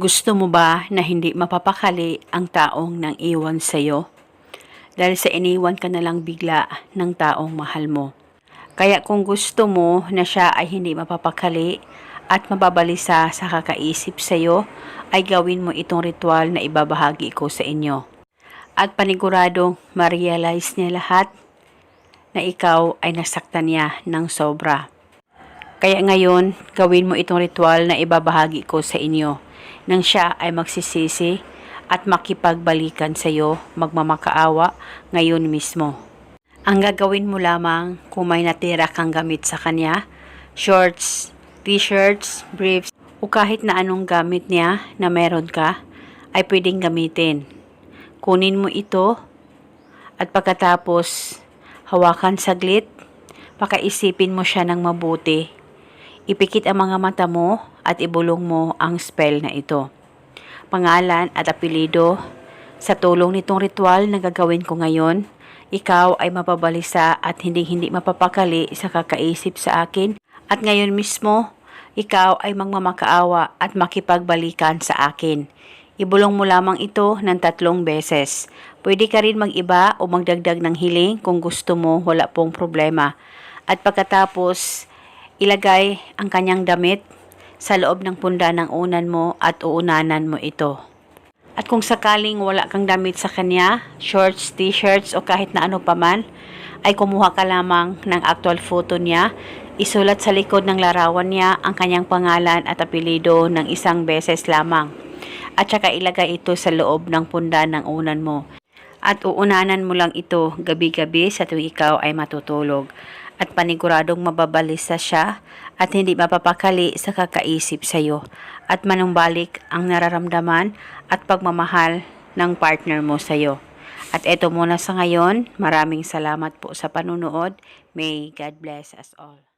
Gusto mo ba na hindi mapapakali ang taong nang iwan sa'yo? Dahil sa iniwan ka na lang bigla ng taong mahal mo. Kaya kung gusto mo na siya ay hindi mapapakali at mababalisa sa kakaisip sa'yo, ay gawin mo itong ritual na ibabahagi ko sa inyo. At paniguradong ma-realize niya lahat na ikaw ay nasaktan niya ng sobra. Kaya ngayon, gawin mo itong ritual na ibabahagi ko sa inyo nang siya ay magsisisi at makipagbalikan sa iyo, magmamakaawa ngayon mismo. Ang gagawin mo lamang kung may natira kang gamit sa kanya, shorts, t-shirts, briefs, o kahit na anong gamit niya na meron ka, ay pwedeng gamitin. Kunin mo ito at pagkatapos hawakan saglit, pakaisipin mo siya ng mabuti. Ipikit ang mga mata mo at ibulong mo ang spell na ito. Pangalan at apelido, sa tulong nitong ritual na gagawin ko ngayon, ikaw ay mapabalisa at hindi-hindi mapapakali sa kakaisip sa akin at ngayon mismo, ikaw ay magmamakaawa at makipagbalikan sa akin. Ibulong mo lamang ito ng tatlong beses. Pwede ka rin mag-iba o magdagdag ng hiling kung gusto mo, wala pong problema. At pagkatapos, ilagay ang kanyang damit sa loob ng punda ng unan mo at uunanan mo ito. At kung sakaling wala kang damit sa kanya, shorts, t-shirts o kahit na ano paman, ay kumuha ka lamang ng actual photo niya, isulat sa likod ng larawan niya ang kanyang pangalan at apelido ng isang beses lamang. At saka ilagay ito sa loob ng punda ng unan mo. At uunanan mo lang ito gabi-gabi sa tuwing ikaw ay matutulog. At paniguradong mababalisa siya at hindi mapapakali sa kakaisip sa iyo. At manumbalik ang nararamdaman at pagmamahal ng partner mo sa iyo. At eto muna sa ngayon, maraming salamat po sa panunood. May God bless us all.